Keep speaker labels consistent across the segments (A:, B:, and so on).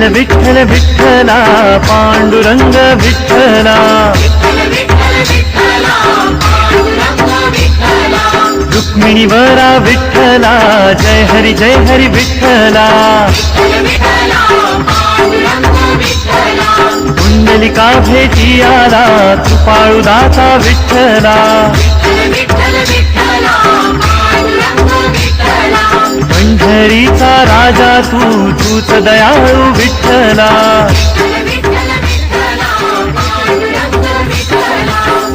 A: विठ्ठल विठ्ठल विठ्ठला पांडुरंग विठ्ठला. रुक्मिणी वरा विठ्ठला जय हरी जय हरी विठ्ठला. कुंडलिका भेटी आला कृपाळुदाचा विठ्ठला. पंढरीचा राजा तू तूच दयाळू विठ्ठला.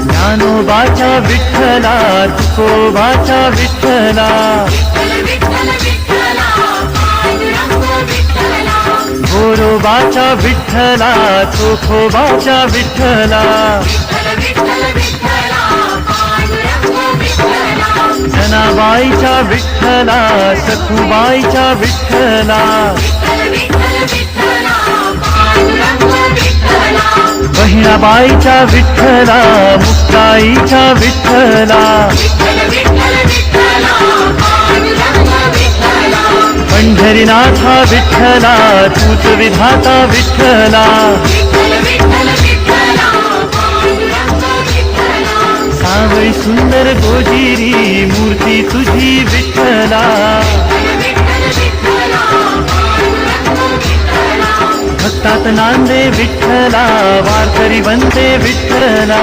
A: ज्ञानोबाच्या विठ्ठला तुकोबाच्या विठ्ठला. गोरोबाच्या विठ्ठला चोखोबाच्या विठ्ठला. जनाबाईच्या विठ्ठला सखुबाईच्या विठ्ठला. बहिणाबाईच्या विठ्ठला मुक्ताईच्या विठ्ठला. पंढरीनाथा विठ्ठला तूच विधाता विठ्ठला. सावळी सुंदर गोजिरी भक्तात नांदे विठ्ठला वारकरी बनते विठ्ठला.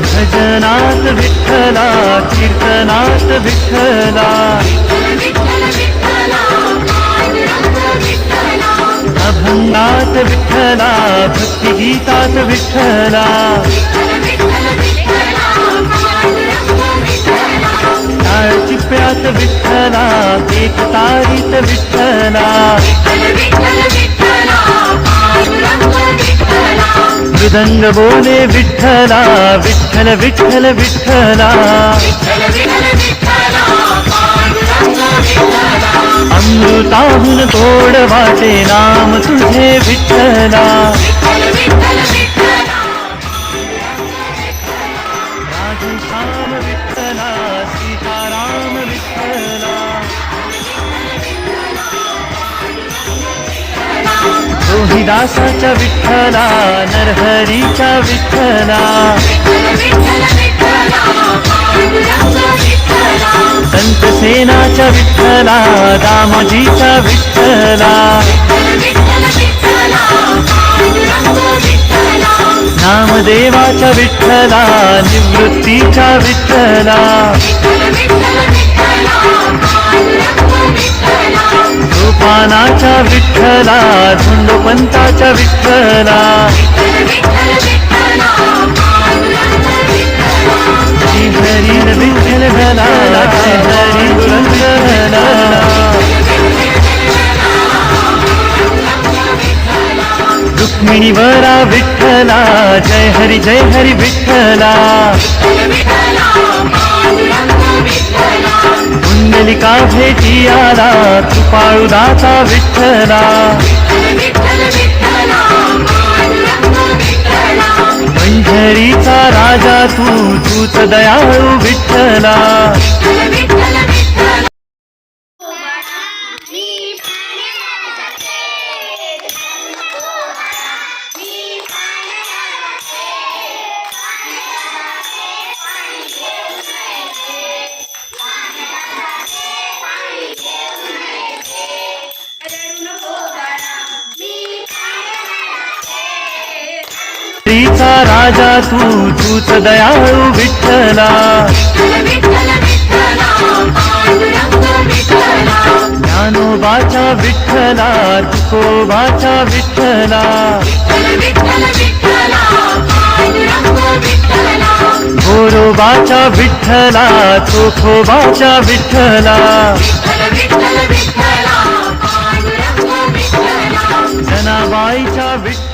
A: भजनात विठ्ठला कीर्तनात विठ्ठला. अभंगात विठ्ठला भक्तिगीतात विठ्ठला. चिप्यात विठ्ठला एक तारीत विठ्ठला. मृदंग बोले विठ्ठला विठ्ठल विठ्ठल विठ्ठला. अमृताहून तोड वाटे नाम तुझे विठ्ठला. रोहिदासाच्या विठ्ठला नरहरीच्या विठ्ठला. संतसेनाच्या विठ्ठला दामोजीच्या विठ्ठला. नामदेवाच्या विठ्ठला निवृत्तीच्या विठ्ठला. मानाच्या विठ्ठला धुंडोपंताच्या विठ्ठला. हरी विठ्ठल घना हरी दुरंग रुक्मिणी वरा विठ्ठला जय हरी जय हरी विठ्ठला. कुंडलिका भेटी आला कृपाळुदाचा विठ्ठला. पंढरीचा राजा तू तूच दयाळू विठ्ठला. राजा तू तूच दयाळू विठ्ठला. ज्ञानोबाचा विठ्ठला तुकोबाचा विठ्ठला गोरोबाचा विठ्ठला चोखोबाच्या विठ्ठला जनाबाईचा विठ्ठला